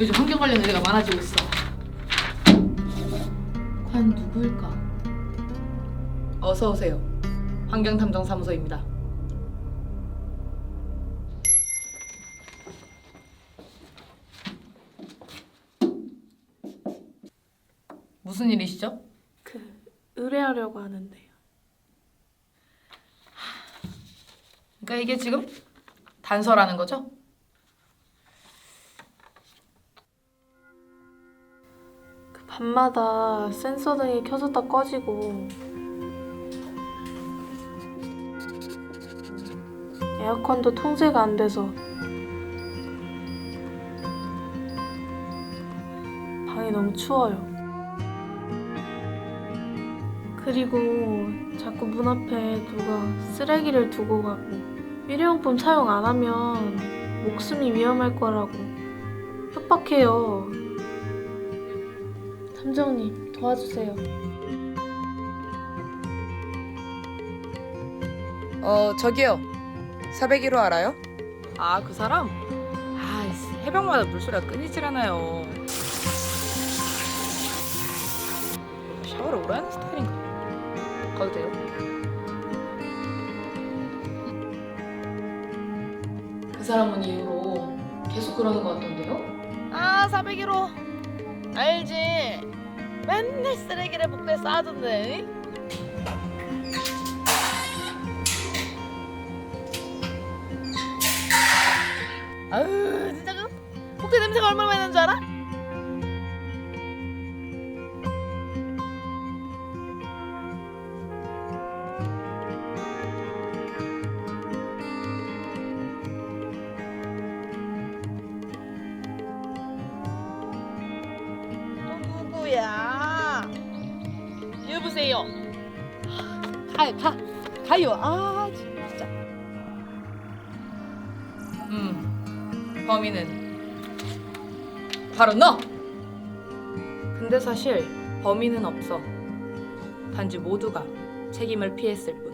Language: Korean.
요즘 환경 관련 의뢰가 많아지고 있어. 과연 누구일까? 어서 오세요. 환경탐정사무소입니다. 무슨 일이시죠? 그 의뢰하려고 하는데요. 그러니까 이게 지금 단서라는 거죠? 밤마다 센서 등이 켜졌다 꺼지고 에어컨도 통제가 안 돼서 방이 너무 추워요. 그리고 자꾸 문 앞에 누가 쓰레기를 두고 가고 일회용품 사용 안 하면 목숨이 위험할 거라고 협박해요. 탐정님 도와주세요. 어 저기요 401호 알아요? 아 그 사람? 아 해병마다 물소리가 끊이질 않아요 샤워를 오래 하는 스타일인가? 가도 돼요? 그 사람은 이후로 계속 그러는 것 같던데요? 아 401호 알지 맨날 쓰레기를 복도에 쌓아둔대 아유 진짜 그 복대 냄새가 얼마나 나는 줄 알아? 누구야? 여보세요. 가, 가, 가요. 아, 진짜. 음, 범인은 바로 너! 근데 사실 범인은 없어. 단지 모두가 책임을 피했을 뿐.